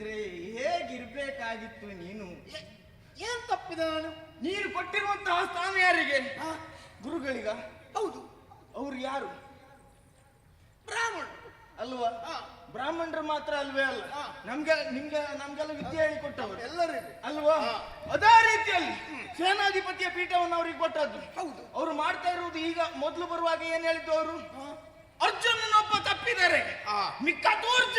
ಇಲ್ಲದಿದ್ರೆ ಹೇಗಿರ್ಬೇಕಾಗಿತ್ತು ನೀನು? ಏನ್ ತಪ್ಪಿದ ನಾನು? ನೀನು ಕೊಟ್ಟಿರುವಂತಹ ಸ್ಥಾನ ಯಾರಿಗೆ? ಗುರುಗಳಿಗ. ಹೌದು. ಅವ್ರು ಯಾರು? ಬ್ರಾಹ್ಮಣ ಅಲ್ವಾ. ಬ್ರಾಹ್ಮಣರು ಮಾತ್ರ ಅಲ್ವೇ ಅಲ್ಲ. ನಮ್ಗೆ ನಿಮ್ಗೆ ನಮ್ಗೆಲ್ಲ ವಿದ್ಯೆ ಹೇಳಿಕೊಟ್ಟವರು. ಎಲ್ಲರಿಗೂ. ಅಲ್ವಾ? ಅದೇ ರೀತಿಯಲ್ಲಿ ಸೇನಾಧಿಪತಿಯ ಪೀಠವನ್ನು ಅವ್ರಿಗೆ ಕೊಟ್ಟದ್ದು. ಹೌದು. ಅವರು ಮಾಡ್ತಾ ಇರುವುದು ಈಗ ಮೊದಲು ಬರುವಾಗ ಏನ್ ಹೇಳಿದ್ದು ಅವರು? ಅರ್ಜುನನೊಬ್ಬ ತಪ್ಪಿದರೆ. ಮಿಕ್ಕ ದೂರ್ಜ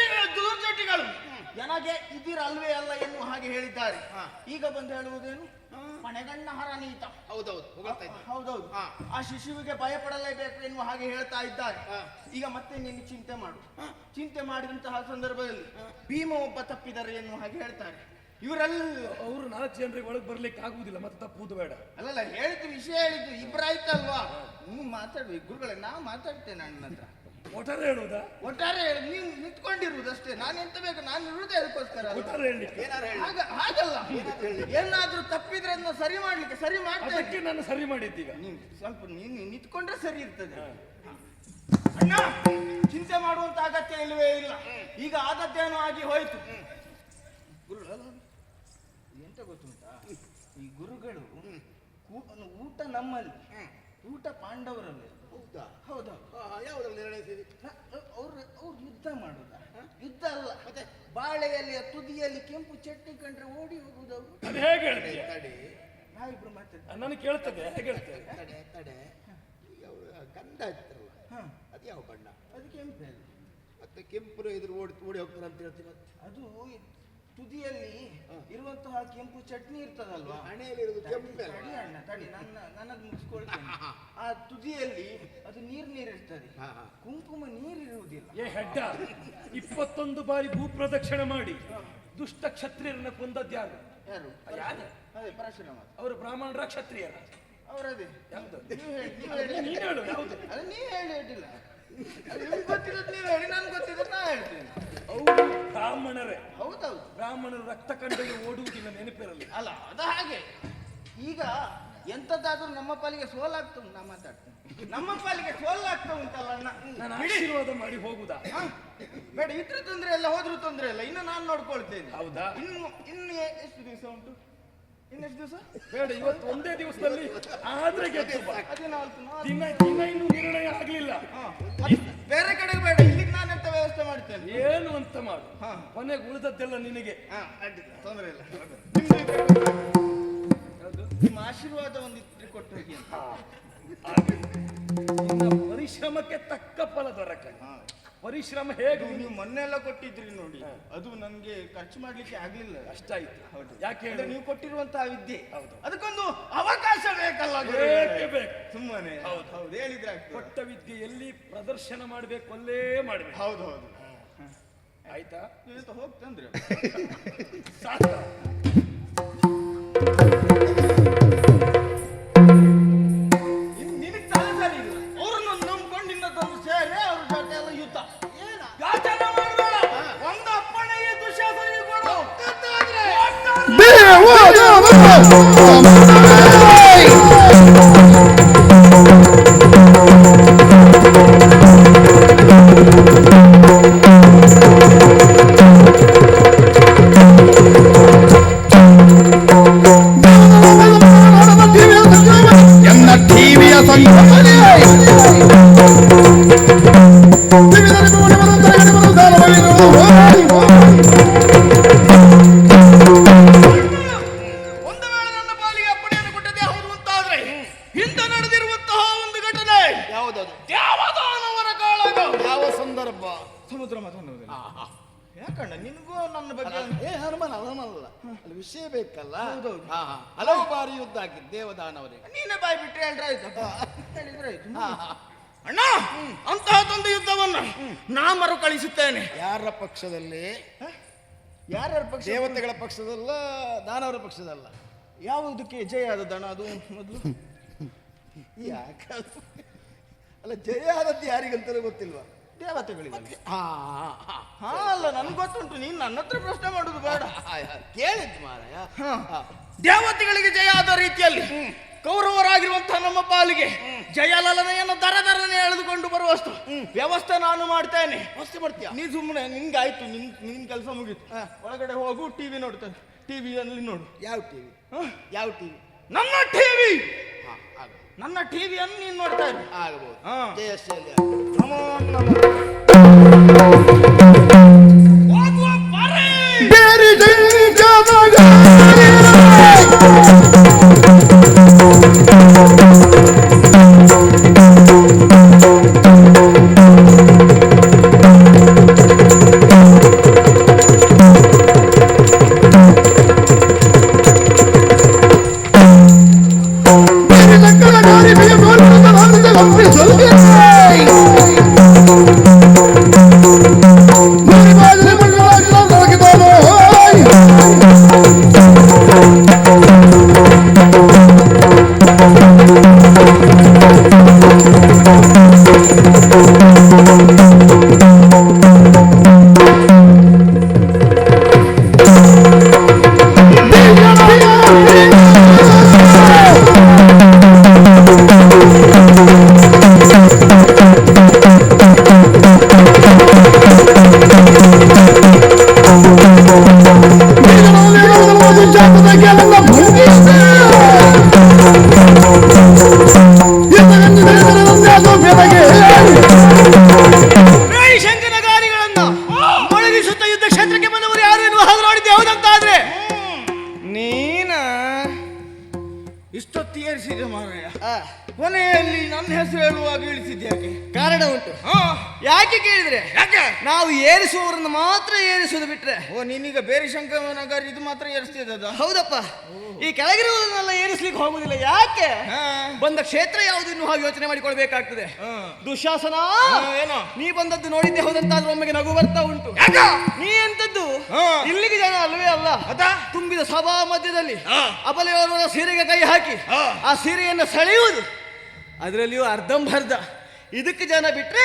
ನನಗೆ ಇದಿರಲ್ವೇ ಅಲ್ಲ ಎನ್ನುವ ಹಾಗೆ ಹೇಳಿದ್ದಾರೆ. ಈಗ ಬಂದು ಹೇಳುವುದೇನು? ಮನೆಗಣ್ಣ ಹರನೀತ ಹೌದೌದು ಹೌದೌದು. ಹಾ. ಆ ಶಿಶುವಿಗೆ ಭಯಪಡಲೇಬೇಕು ಎನ್ನುವ ಹಾಗೆ ಹೇಳ್ತಾ ಇದ್ದಾರೆ. ಈಗ ಮತ್ತೆ ನೀನು ಚಿಂತೆ ಮಾಡು. ಚಿಂತೆ ಮಾಡಿದಂತಹ ಸಂದರ್ಭದಲ್ಲಿ ಭೀಮ ಒಬ್ಬ ತಪ್ಪಿದ್ದಾರೆ ಎನ್ನುವ ಹಾಗೆ ಹೇಳ್ತಾರೆ. ಇವರೆಲ್ಲ ಅವರು ನಾಲ್ಕು ಜನರಿಗೆ ಒಳಗೆ ಬರ್ಲಿಕ್ಕೆ ಆಗುವುದಿಲ್ಲ ಮತ್ತೆ ತಪ್ಪುದು ಬೇಡ. ಅಲ್ಲಲ್ಲ ಹೇಳಿದ್ದು ವಿಷಯ ಹೇಳಿದ್ದು ಇಬ್ಬರಾಯ್ತಲ್ವಾ ನೀವು ಮಾತಾಡ್ಬೇಕು ಗುರುಗಳೇ ನಾ ಮಾತಾಡ್ತೇನೆ ಅಣ್ಣ ಹತ್ರ. ಒಟ್ಟಾರೆ ಹೇಳುವುದಾ? ಒಟ್ಟಾರೆ ಹೇಳಿ ನೀವು ನಾನು ಎಂತ ಬೇಕು ನಾನು ಇರುವುದೇ ಅದಕ್ಕೋಸ್ಕರ ಅಲ್ವಾ? ಒಟ್ಟಾರೆ ಹೇಳಲಿಕ್ಕೆ. ಏನಾರು ಹೇಳಿ ಹಾಗ ಹಾಗಲ್ಲ. ಏನಾದ್ರೂ ತಪ್ಪಿದ್ರೆ ಅದನ್ನ ಸರಿ ಮಾಡ್ಲಿಕ್ಕೆ ಸರಿ ಅದಕ್ಕೆ ನಾನು ಸರಿ ಮಾಡಿದ್ದೀಗ. ನೀನ್ ಸ್ವಲ್ಪ ನೀನು ನಿಂತ್ಕೊಂಡ್ರೆ ಸರಿ ಇರ್ತದೆ. ಅಣ್ಣ ಚಿಂತೆ ಮಾಡುವಂತ ಅಗತ್ಯ ಇಲ್ಲವೇ ಇಲ್ಲ. ಈಗ ಆದದ್ದೇನೋ ಆಗಿ ಹೋಯ್ತು. ಗುರು ಎಂತ ಗೊತ್ತುಂಟಾ? ಈ ಗುರುಗಳು ಕೂ- ಊಟ ನಮ್ಮಲ್ಲಿ ಊಟ ಪಾಂಡವರಲ್ಲಿ. ಹೌದಾ? ಹೌದಾ ಆ, ಯಾವ್ದ್ರಲ್ಲಿ ಅವ್ರು ಅವ್ರು ಯುದ್ಧ ಮಾಡುದ. ಯುದ್ಧ ಅಲ್ಲ ಮತ್ತೆ ಬಾಳೆಯಲ್ಲಿ ಆ ತುದಿಯಲ್ಲಿ ಕೆಂಪು ಚಟ್ನಿ ಕಂಡ್ರೆ ಓಡಿ ಹೋಗುವುದವರು ಅದು ಹೇಗೆ ಹೇಳ್ತೀಯ? ತಡೆ ನಾವಿಬ್ರು ಮಾತಾಡ್ತೀವಿ ನನಗೆ ಕೇಳ್ತದೆ ಹೇಗೆ ಹೇಳ್ತೇವೆ ತಡೆ ತಡೆ. ಈಗ ಅವ್ರು ಗಂಧ ಇತ್ತಲ್ಲ ಹಾ. ಅದು ಯಾವ ಬಣ್ಣ? ಅದು ಕೆಂಪು. ಮತ್ತೆ ಕೆಂಪು ಇದ್ರು ಓಡಿ ಓಡಿ ಹೋಗ್ತಾರೆ ಅಂತ ಹೇಳ್ತೀನಿ ಮತ್ತೆ. ಅದು ತುದಿಯಲ್ಲಿ ಇರುವಂತಹ ಕೆಂಪು ಚಟ್ನಿ ಇರ್ತದಲ್ವಾ? ಹಣೆಯಲ್ಲಿ ಇರೋದು ಕೆಂಪು ತಡಿ ಅಣ್ಣ ತಡಿ. ನನ್ನ ನನ್ನದು ಮುಗಿಸ್ಕೊಳ್ತೇನೆ. ಆ ತುದಿಯಲ್ಲಿ ಅದು ನೀರ್ ನೀರ್ ಇರ್ತದೆ. ಕುಂಕುಮ ನೀರಿರುವುದಿಲ್ಲ ಏ ಹೆಡ್ಡ ಇಪ್ಪತ್ತೊಂದು ಬಾರಿ ಭೂ ಪ್ರದಕ್ಷಿಣೆ ಮಾಡಿ. ದುಷ್ಟ ಕ್ಷತ್ರಿಯರನ್ನ ಕೊಂದದ್ದು ಯಾರು? ಯಾರು? ಅದೇ ಪರಶುರಾಮ. ಅವರು ಬ್ರಾಹ್ಮಣರ ಕ್ಷತ್ರಿಯರ. ಅವರದೇ. ಯಾವುದು? ನೀವು ಹೇಳಿ ನೀವು ಹೇಳಿ. ನೀನು ಹೇಳು ಯಾವುದು? ಅದು ನೀ ಹೇಳಿ ಹೇಳಿಲ್ಲ ನಿಮ್ಗೆ ಗೊತ್ತಿರೋದು ನೀವು ಹೇಳಿ ನನ್ಗೆ ಗೊತ್ತಿರೋದು ನಾ ಹೇಳ್ತೀನಿ. ಬ್ರಾಹ್ಮಣರೇ. ಹೌದೌದು. ಬ್ರಾಹ್ಮಣರು ರಕ್ತ ಕಂಡಲ್ಲಿ ಓಡುವುದಿಲ್ಲ ನೆನಪಿರಲಿ ಅಲ್ಲ ಅದ ಹಾಗೆ. ಈಗ ಎಂತದ್ದಾದ್ರೂ ನಮ್ಮ ಪಾಲಿಗೆ ಸೋಲಾಗ್ತು ನಾ ಮಾತಾಡ್ತೇನೆ. ನಮ್ಮ ಪಾಲಿಗೆ ಸೋಲಾಗ್ತಾ ಉಂಟಲ್ಲ ನಾನು ಆಶೀರ್ವಾದ ಮಾಡಿ ಹೋಗುದ? ಬೇಡ ಇದ್ರೆ ತೊಂದ್ರೆ ಇಲ್ಲ ಹೋದ್ರೂ ತೊಂದ್ರೆ ಇಲ್ಲ. ಇನ್ನು ನಾನು ನೋಡ್ಕೊಳ್ತೇನೆ. ಹೌದಾ? ಇನ್ನು ಇನ್ನು ಎಷ್ಟು ದಿವಸ ಉಂಟು? ಇನ್ನೆಷ್ಟು ದಿವಸ? ಬೇಡ ಇವತ್ತು ಒಂದೇ ದಿವಸದಲ್ಲಿ ಆದ್ರೆ. ಹದಿನಾಲ್ಕು ನಾಲ್ಕು. ದಿನ ದಿನ ಇನ್ನೂ ನಿರ್ಣಯ ಆಗ್ಲಿಲ್ಲ. ಬೇರೆ ಕಡೆ ಬೇಡ. ವ್ಯವಸ್ಥೆ ಮಾಡ್ತೇನೆ. ಏನು ಅಂತ ಮಾಡು. ಹಾ. ಕೊನೆಗೆ ಉಳಿದದ್ದೆಲ್ಲ ನಿನಗೆ. ಹಾ ಅಡ್ಡಿಲ್ಲ ತೊಂದರೆ ಇಲ್ಲ. ನಿಮ್ದು ನಿಮ್ಮ ಆಶೀರ್ವಾದ ಒಂದಿದ್ರೆ ಕೊಟ್ಟು ಹೋಗಿ ಅಂತ. ಹಾಗೆ. ನಿನ್ನ ಪರಿಶ್ರಮಕ್ಕೆ ತಕ್ಕ ಫಲ ದೊರಕ ಹಾ. ಪರಿಶ್ರಮ ಹೇಗೆ ನೀವು ಮೊನ್ನೆಲ್ಲ ಕೊಟ್ಟಿದ್ರಿ ನೋಡಿ. ಅದು ನನಗೆ ಖರ್ಚು ಮಾಡ್ಲಿಕ್ಕೆ ಆಗ್ಲಿಲ್ಲ. ಅಷ್ಟಾಯ್ತು. ಹೌದು. ಯಾಕೆ ಹೇಳಿದ್ರೆ ನೀವು ಕೊಟ್ಟಿರುವಂತಹ ವಿದ್ಯೆ. ಹೌದು. ಅದಕ್ಕೊಂದು ಅವಕಾಶ ಬೇಕಲ್ಲ? ಬೇಕೇ ಬೇಕು. ಸುಮ್ಮನೆ. ಹೌದು. ಹೌದು ಹೇಳಿದ್ರೆ. ಕೊಟ್ಟ ವಿದ್ಯೆ ಎಲ್ಲಿ ಪ್ರದರ್ಶನ ಮಾಡ್ಬೇಕು ಅಲ್ಲೇ ಮಾಡಬೇಕು. ಹೌದು ಹೌದು. ಆಯ್ತಾ? ಹೋಗ್ತಂದ್ರೆ ಸಾಕ. ಯುದ್ಧ ಯಾಚನೆ ಮಾಡ್ಬೇಡ ಒಂದು ಅಪ್ಪಣೆಗೆ ದುಶ್ಯಾಸನಿಗೆ ಕೊಡು. ಎನ್ನ ಟಿವಿಯ ಸಂಘಟನೆ. ಆಯ್ತಪ್ಪ ಹೇಳಿದ್ರೆ ಆಯ್ತು. ಅಣ್ಣ ಅಂತಹದೊಂದು ಯುದ್ಧವನ್ನು ನಾ ಮರುಕಳಿಸುತ್ತೇನೆ ಯಾರ ಪಕ್ಷದಲ್ಲಿ? ಯಾರ್ಯಾರ ಪಕ್ಷ? ದೇವತೆಗಳ ಪಕ್ಷದಲ್ಲ ದಾನವರ ಪಕ್ಷದಲ್ಲ. ಯಾವುದಕ್ಕೆ ಜಯ ಆದದಣ್ಣ ಅದು? ಮೊದಲು? ಯಾಕ ಅಲ್ಲ ಜಯ ಆದದ್ದು ಯಾರಿಗಂತಲೂ ಗೊತ್ತಿಲ್ವಾ? ದೇವತೆಗಳಿಗೆ ಹಾ ಅಲ್ಲ ನನ್ಗೆ ಗೊತ್ತುಂಟು. ನೀನ್ ನನ್ನ ಹತ್ರ ಪ್ರಶ್ನೆ ಮಾಡುದು ಬೇಡ. ಕೇಳಿದ್ ಮಾರಾಯ. ದೇವತೆಗಳಿಗೆ ಜಯ ಆದ ರೀತಿಯಲ್ಲಿ ಕೌರವರಾಗಿರುವಂತಹ ನಮ್ಮ ಪಾಲಿಗೆ ಜಯಲಲನೆಯನ್ನು ದರ ದರನೆ ಎಳೆದುಕೊಂಡು ಬರುವಷ್ಟು ವ್ಯವಸ್ಥೆ ನಾನು ಮಾಡ್ತೇನೆ. ವ್ಯವಸ್ಥೆ ಮಾಡ್ತೀಯ? ನೀ ಸುಮ್ಮನೆ ನಿನ್ಗೆ ಆಯ್ತು ನಿನ್ ನಿನ್ ಕೆಲಸ ಮುಗೀತು. ಒಳಗಡೆ ಹೋಗು ಟಿವಿ ನೋಡ್ತೇನೆ ಟಿವಿಯಲ್ಲಿ ನೋಡು. ಯಾವ ಟಿವಿ ವಿ ಯಾವ ಟಿವಿ ನನ್ನ ಟಿವಿ ನನ್ನ ಟಿವಿಯನ್ನು ನೀನು ನೋಡ್ತಾ ಇರು. ಆಗಬಹುದು ನಮೋ ನಮೋ. நடந்த பொங்கிச்சு ಇದು ಮಾತ್ರ ಏರಿಸ್ತಿದ್ದದ ಹೌದಪ್ಪ ಈ ಕೆಳಗಿರುವುದನ್ನೆಲ್ಲ ಏರಿಸ್ಲಿಕ್ಕೆ ಹೋಗುದಿಲ್ಲ ಯಾಕೆ. ಬಂದ ಕ್ಷೇತ್ರ ಯಾವುದು ಇನ್ನು ಹಾಗೆ ಯೋಚನೆ ಮಾಡಿಕೊಳ್ಬೇಕಾಗ್ತದೆ. ದುಶಾಸನ ಏನೋ? ನೀ ಬಂದದ್ದು ನೋಡಿದ್ದೆ ಹೌದಂತಾದ್ರೂ ಒಮ್ಮೆಗೆ ನಗು ಬರ್ತಾ ಉಂಟು? ನೀ ಎಂತದ್ದು. ಇಲ್ಲಿಗೆ ಜನ ಅಲ್ವೇ ಅಲ್ಲ ಅದಾ? ತುಂಬಿದ ಸಭಾ ಮಧ್ಯದಲ್ಲಿ. ಅಬಲೆಯವರ ಸೀರೆಗೆ ಕೈ ಹಾಕಿ. ಆ ಸೀರೆಯನ್ನು ಸೆಳೆಯುವುದು ಅದರಲ್ಲಿಯೂ ಅರ್ಧಂಬರ್ಧ ಇದಕ್ಕೆ ಜನ ಬಿಟ್ರೆ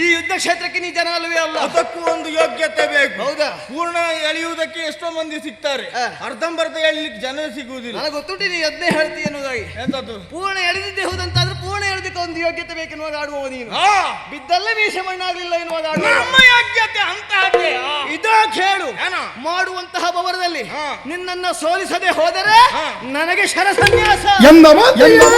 ಈ ಯುದ್ಧ ಕ್ಷೇತ್ರಕ್ಕೆ ನೀ ಜನ ಅಲ್ವೇ ಅಲ್ಲ? ಅದಕ್ಕೂ ಒಂದು ಯೋಗ್ಯತೆ ಬೇಕು. ಹೌದಾ? ಪೂರ್ಣ ಎಳೆಯುವುದಕ್ಕೆ ಎಷ್ಟೋ ಮಂದಿ ಸಿಗ್ತಾರೆ. ಅರ್ಧಂಬರ್ಧ ಎಳಿಲಿಕ್ಕೆ ಜನ ಸಿಗುವುದಿಲ್ಲ. ನನಗೆ ಗೊತ್ತುಂಟು ನೀ ಅದನ್ನೇ ಹೇಳ್ತಿ ಅನ್ನೋದಾಗಿ. ಎಂತದ್ದು? ಪೂರ್ಣ ಎಳೆದಿದ್ದೆ ಹೌದಂತಾದ್ರೆ ಪೂರ್ಣ ಎಳೆದಕ್ಕೆ ಒಂದು ಯೋಗ್ಯತೆ ಬೇಕೆನ್ನುವಾಗ ಆಡುವವ ನೀನು. ಬಿದ್ದಲ್ಲ ಬಿದ್ದಲ್ಲೇ ಮೀಸೆ ಮಣ್ಣಾಗ್ಲಿಲ್ಲ ಎನ್ನುವಾಗ ಆಡುವ. ನಮ್ಮ ಯೋಗ್ಯತೆ ಅಂತ. ಇದೋ ಕೇಳು. ಏನು? ಮಾಡುವಂತಹ ಬವರದಲ್ಲಿ ಹಾ. ನಿನ್ನನ್ನ ಸೋಲಿಸದೆ ಹೋದರೆ. ನನಗೆ ಶರಸನ್ಯಾಸ. ನೀನು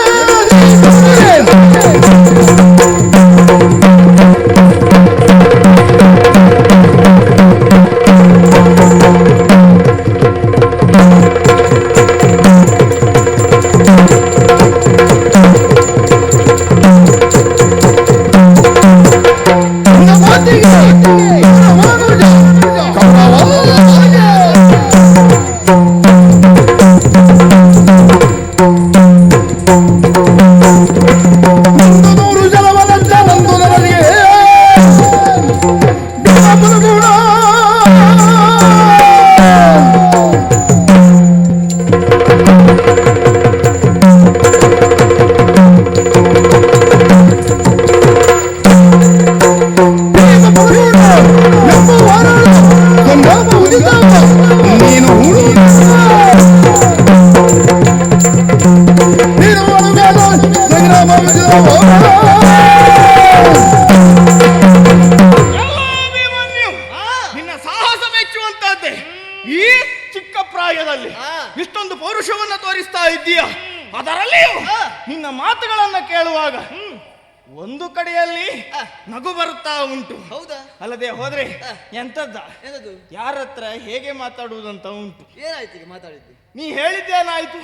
ಈ ಚಿಕ್ಕ ಪ್ರಾಯದಲ್ಲಿ ಇಷ್ಟೊಂದು ಪೌರುಷವನ್ನ ತೋರಿಸ್ತಾ ಇದ್ದೀಯ. ಅದರಲ್ಲಿಯೂ. ನಿನ್ನ ಮಾತುಗಳನ್ನು ಕೇಳುವಾಗ ಒಂದು ಕಡೆಯಲ್ಲಿ ನಗು ಬರುತ್ತಾ ಉಂಟು. ಹೌದಾ? ಅಲ್ಲದೆ ಹೋದ್ರೆ. ಎಂತದ್ದ ಯಾರ ಹತ್ರ ಹೇಗೆ ಮಾತಾಡುವುದಂತ ಉಂಟು. ಏನಾಯ್ತು ಈಗ ಮಾತಾಡಿದ್ದು? ನೀ ಹೇಳಿದ್ದೇನಾಯ್ತು?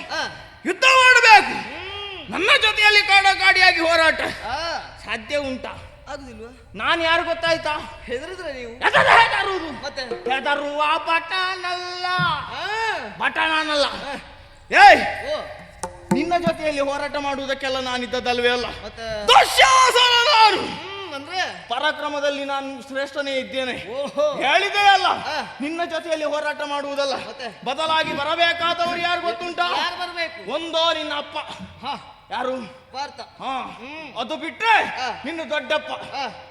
ಯುದ್ಧ ಮಾಡಬೇಕು. ನನ್ನ ಜೊತೆಯಲ್ಲಿ ಕಾಡಾಕಾಡಿಯಾಗಿ ಹೋರಾಟ. ಸಾಧ್ಯ ಉಂಟಾ? ಆಗುದಿಲ್ವಾ? ನಾನು ಯಾರು ಗೊತ್ತಾಯ್ತಾ? ಹೆದರಿದ್ರೆ ನೀವು? ಎದರ ಹೆದರುವುದು ಮತ್ತೆ? ಹೆದರುವ ಬಟನಲ್ಲ. ಬಟನಲ್ಲ ಏಯ್! ಓ. ನಿನ್ನ ಜೊತೆಯಲ್ಲಿ ಹೋರಾಟ ಮಾಡುವುದಕ್ಕೆಲ್ಲ ನಾನಿದ್ದದಲ್ವೇ ಅಲ್ಲ. ಮತ್ತೆ? ದುಶ್ಯಾಸನ ನಾನು ಅಂದ್ರೆ? ಪರಾಕ್ರಮದಲ್ಲಿ ನಾನು ಶ್ರೇಷ್ಠನೇ ಇದ್ದೇನೆ. ಓಹೋ. ಹೇಳಿದೆ ಅಲ್ಲ. ನಿನ್ನ ಜೊತೆಯಲ್ಲಿ ಹೋರಾಟ ಮಾಡುವುದಲ್ಲ. ಬದಲಾಗಿ ಬರಬೇಕಾದವರು ಯಾರು ಗೊತ್ತುಂಟ? ಯಾರು ಬರಬೇಕು? ಒಂದೋ ನಿನ್ನ ಅಪ್ಪ ಹಾ. ಯಾರು? ಭಾರತ. ಹಾ. ಅದು ಬಿಟ್ರೆ. ನಿನ್ನ ದೊಡ್ಡಪ್ಪ.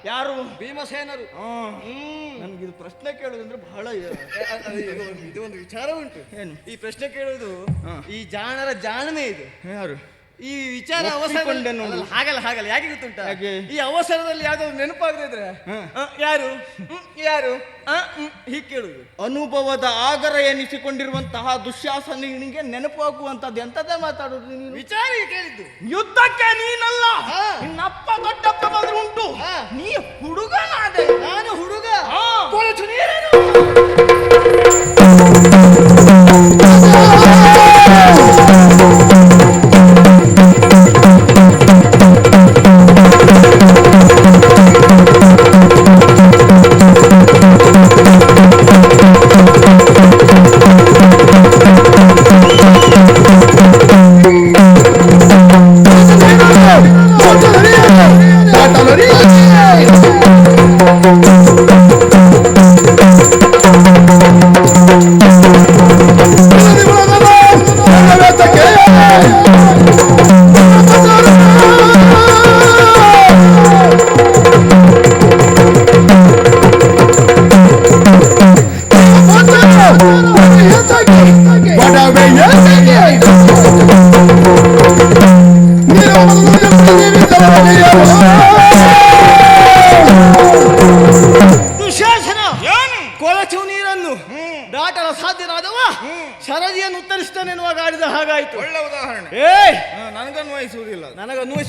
ಯಾರು? ಭೀಮಸೇನರು. ಹಾ. ಹ್ಮ್. ನನ್ಗಿದು ಪ್ರಶ್ನೆ ಕೇಳುದಂದ್ರೆ ಬಹಳ ಇದು. ಒಂದು- ಇದು ವಿಚಾರ ಉಂಟು. ಏನು? ಈ ಪ್ರಶ್ನೆ ಕೇಳೋದು. ಈ ಜಾಣರ ಜಾಣನೆ ಇದು. ಯಾರು? ಈ ವಿಚಾರ ಒಪ್ಪಿಕೊಂಡೆ ಅವಸರ ಹಾಗಲ್ಲ ಹಾಗಲ್ಲ. ಯಾಕೆ ಗೊತ್ತುಂಟ? ಈ ಅವಸರದಲ್ಲಿ ಯಾವ್ದಾದ್ರು ನೆನಪಾಗದಿದ್ರೆ. ಯಾರು? ಯಾರು? ಹೀಗೆ ಕೇಳುದು ಅನುಭವದ ಆಗರ ಎನಿಸಿಕೊಂಡಿರುವಂತಹ ದುಶ್ಯಾಸನಿಗೆ ನೆನಪಾಗುವಂತದ್ದು ಎಂತದೇ ಮಾತಾಡುದು ನೀನು? ವಿಚಾರ ಕೇಳಿದ್ದು. ಯುದ್ಧಕ್ಕೆ ನೀನಲ್ಲ. ನಿನ್ನಪ್ಪ ದೊಡ್ಡಪ್ಪ ಬಂದ್ರೆ ಉಂಟು. ನೀ ಹುಡುಗನಾದೆ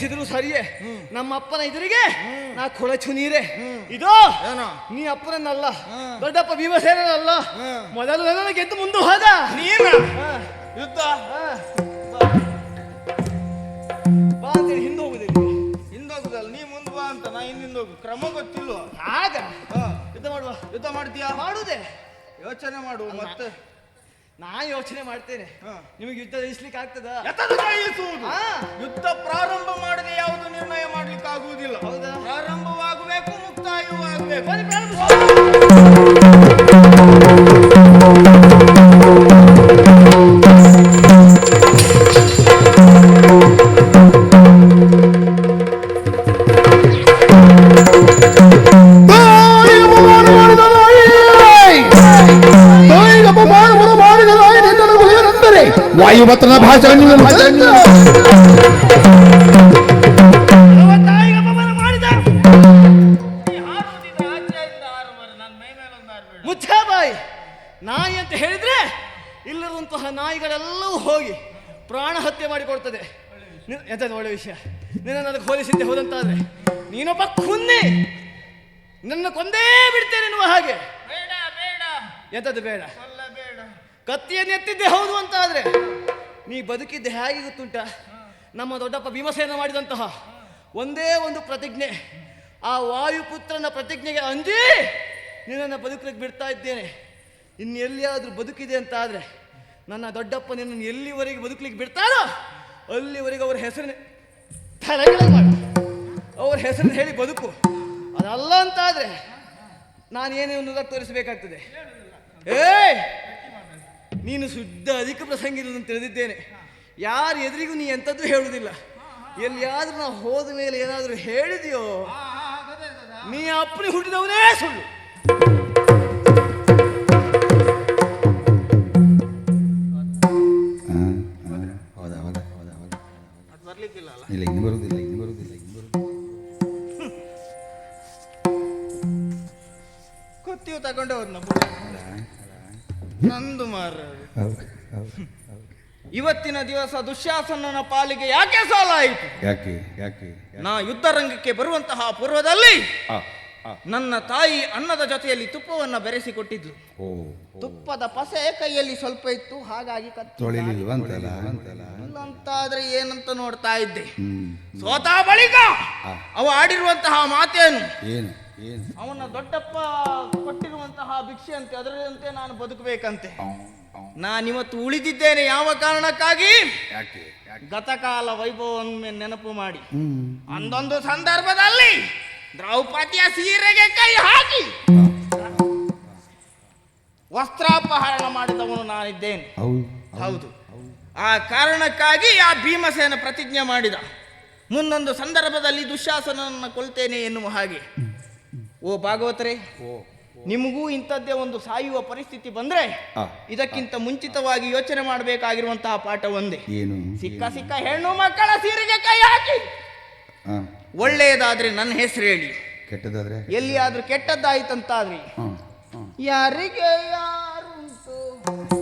ಅನ್ವಯಿಸಿದ್ರು ಸರಿಯೇ. ನಮ್ಮ ಅಪ್ಪನ ಎದುರಿಗೆ ನಾ ಕೊಳಚು ನೀರೇ ಇದು ಏನೋ? ನೀ ಅಪ್ಪನನ್ನಲ್ಲ. ದೊಡ್ಡಪ್ಪ ಭೀಮಸೇನಲ್ಲ ಮೊದಲು ನನ್ನನ್ನು ಗೆದ್ದು ಮುಂದೆ ಹೋದ. ನೀನ? ಯುದ್ಧ. ಬಾ ಅಂತೇಳಿ ಹಿಂದೆ ಹೋಗುದಿಲ್ಲ ಹಿಂದೋಗುದಲ್ಲ ನೀ ಮುಂದೆ ಬಾ ಅಂತ ನಾ ಹಿಂದಿಂದ ಹೋಗು ಕ್ರಮ ಗೊತ್ತಿಲ್ಲ ಆಗ. ಯುದ್ಧ ಮಾಡುವ? ಯುದ್ಧ ಮಾಡ್ತೀಯಾ? ಮಾಡುದೇ. ಯೋಚನೆ ಮಾಡು ಮತ್ತೆ. ನಾ ಯೋಚನೆ ಮಾಡ್ತೇನೆ ಹಾ. ನಿಮಗೆ ಯುದ್ಧ ಜಯಿಸ್ಲಿಕ್ಕೆ ಆಗ್ತದ ಹಾ. ಯುದ್ಧ ಪ್ರಾರಂಭ ಮಾಡದೆ ಯಾವುದು ನಿರ್ಣಯ ಮಾಡ್ಲಿಕ್ಕೆ ಆಗುವುದಿಲ್ಲ ಹೌದಾ? ಪ್ರಾರಂಭವಾಗಬೇಕು ಮುಕ್ತಾಯವೂ ಅಪಮಾನ ಮಾಡಿದ. ಮುಚ್ಚ ಬಾಯಿ. ನಾಯಿ ಅಂತ ಹೇಳಿದ್ರೆ ಇಲ್ಲದಂತಹ ನಾಯಿಗಳೆಲ್ಲವೂ ಹೋಗಿ ಪ್ರಾಣ ಹತ್ಯೆ ಮಾಡಿಕೊಡ್ತದೆ. ನಿ- ಒಳ್ಳೆ ವಿಷಯ? ನಿನ್ನ ಅದಕ್ಕೆ ಹೋಲಿಸಿದ್ದೆ ಹೋದಂತಾದ್ರೆ. ನೀನೊಬ್ಬ ಕುನ್ನಿ. ನನ್ನ ಕೊಂದೇ ಬಿಡ್ತೇನೆ ಎನ್ನುವ ಹಾಗೆ. ಬೇಡ ಬೇಡ. ಎಂತದ್ದು ಬೇಡ? ಅಲ್ಲ ಬೇಡ. ಕತ್ತಿಯನ್ನು ಎತ್ತಿದ್ದೆ ಹೌದು ಅಂತ ಆದ್ರೆ ನೀ ಬದುಕಿದ್ದ ಹೇಗೆ ನಮ್ಮ ದೊಡ್ಡಪ್ಪ ಭೀಮಸೇನ ಮಾಡಿದಂತಹ ಒಂದೇ ಒಂದು ಪ್ರತಿಜ್ಞೆ. ಆ ವಾಯುಪುತ್ರನ ಪ್ರತಿಜ್ಞೆಗೆ ಅಂಜಿ ನಿನ್ನನ್ನು ಬದುಕಲಿಕ್ಕೆ ಬಿಡ್ತಾ ಇದ್ದೇನೆ. ಇನ್ನು ಎಲ್ಲಿಯಾದರೂ ಬದುಕಿದೆ ಅಂತ ಆದರೆ ನನ್ನ ದೊಡ್ಡಪ್ಪ ನಿನ್ನನ್ನು ಎಲ್ಲಿವರೆಗೆ ಬದುಕಲಿಕ್ಕೆ ಬಿಡ್ತಾರೋ ಅಲ್ಲಿವರೆಗೆ ಅವ್ರ ಹೆಸರಿನ ಮಾಡಿ. ಅವ್ರ ಹೆಸರನ್ನು ಹೇಳಿ ಬದುಕು. ಅದಲ್ಲ ಅಂತಾದರೆ ನಾನು ನಾನು ಒಂದು ತೋರಿಸಬೇಕಾಗ್ತದೆ. ಏಯ್! ನೀನು ಶುದ್ಧ ಅಧಿಕ ಪ್ರಸಂಗಿ ಅಂತ ತಿಳಿದಿದ್ದೇನೆ. ಯಾರ ಎದುರಿಗೂ ನೀ ಎಂಥದ್ದು ಹೇಳುವುದಿಲ್ಲ. ಎಲ್ಲಿಯಾದ್ರೂ ನಾವು ಹೋದ ಮೇಲೆ ಏನಾದರೂ ಹೇಳಿದೆಯೋ ನೀ ಅಪ್ಪನಿ ಹುಟ್ಟಿದವನೇ ಸುಳ್ಳು. ಹೌದಾ ಹೌದಾ ಹೌದಾ ಹೌದಾ. ಅದು ಬರ್ಲಿಕ್ಕಿಲ್ಲ ಅಲ್ಲ? ಇಲ್ಲ ಇನ್ನು ಬರುವುದಿಲ್ಲ ಇನ್ನು ಬರುವುದಿಲ್ಲ ಇನ್ನು ಬರುವುದಿಲ್ಲ ಕತ್ತಿಯು ತಗೊಂಡೆ ಹೋದ್ನ ನಂದು ಮಾರ ಇವತ್ತಿನ ದಿವಸ ದುಶ್ಯಾಸನನ ಪಾಲಿಗೆ ಯಾಕೆ ಸಾಲ ಆಯಿತು ಯಾಕೆ ಯಾಕೆ? ನಾ ಯುದ್ಧ ರಂಗಕ್ಕೆ ಬರುವಂತಹ ಪೂರ್ವದಲ್ಲಿ ನನ್ನ ತಾಯಿ ಅನ್ನದ ಜೊತೆಯಲ್ಲಿ ತುಪ್ಪವನ್ನು ಬೆರೆಸಿಕೊಟ್ಟಿದ್ಲು. ತುಪ್ಪದ ಪಸೆ ಕೈಯಲ್ಲಿ ಸ್ವಲ್ಪ ಇತ್ತು ಹಾಗಾಗಿ ಅಂತಾದ್ರೆ ಏನಂತ ನೋಡ್ತಾ ಇದ್ದೆ. ಸ್ವತಃ ಬಳಿಕ ಅವ ಆಡಿರುವಂತಹ ಮಾತೇನು? ಏನು? ಅವನ ದೊಡ್ಡಪ್ಪ ಕೊಟ್ಟಿರುವಂತಹ ಭಿಕ್ಷೆ ಅಂತೆ ಅದರಂತೆ ನಾನು ಬದುಕಬೇಕಂತೆ. ನಾನಿವತ್ತು ಉಳಿದಿದ್ದೇನೆ ಯಾವ ಕಾರಣಕ್ಕಾಗಿ? ಯಾಕೆ ಗತಕಾಲ ವೈಭವವನ್ನು ನೆನಪು ಮಾಡಿ. ಅಂದೊಂದು ಸಂದರ್ಭದಲ್ಲಿ ದ್ರೌಪದಿಯ ಸೀರೆಗೆ ಕೈ ಹಾಕಿ ವಸ್ತ್ರಾಪಹರಣ ಮಾಡಿದವನು ನಾನಿದ್ದೇನೆ. ಹೌದು ಹೌದು ಆ ಕಾರಣಕ್ಕಾಗಿ ಆ ಭೀಮಸೇನ ಪ್ರತಿಜ್ಞೆ ಮಾಡಿದ. ಮುಂದೊಂದು ಸಂದರ್ಭದಲ್ಲಿ ದುಶ್ಯಾಸನನ್ನು ಕೊಲ್ತೇನೆ ಎನ್ನುವ ಹಾಗೆ. ಓ ಭಾಗವತರೇ ನಿಮಗೂ ಇಂಥದ್ದೇ ಒಂದು ಸಾಯುವ ಪರಿಸ್ಥಿತಿ ಬಂದ್ರೆ ಇದಕ್ಕಿಂತ ಮುಂಚಿತವಾಗಿ ಯೋಚನೆ ಮಾಡಬೇಕಾಗಿರುವಂತಹ ಪಾಠ ಒಂದೇ. ಏನು? ಸಿಕ್ಕ ಸಿಕ್ಕ ಹೆಣ್ಣು ಮಕ್ಕಳ ಸೀರೆಗೆ ಕೈ ಹಾಕಿ. ಒಳ್ಳೆಯದಾದ್ರೆ ನನ್ನ ಹೆಸರು ಹೇಳಿ. ಕೆಟ್ಟದಾದ್ರೆ? ಎಲ್ಲಿಯಾದ್ರೂ ಕೆಟ್ಟದ್ದಾಯ್ತಂತಾದ್ರಿ. ಯಾರಿಗೆ ಯಾರುಂಟು?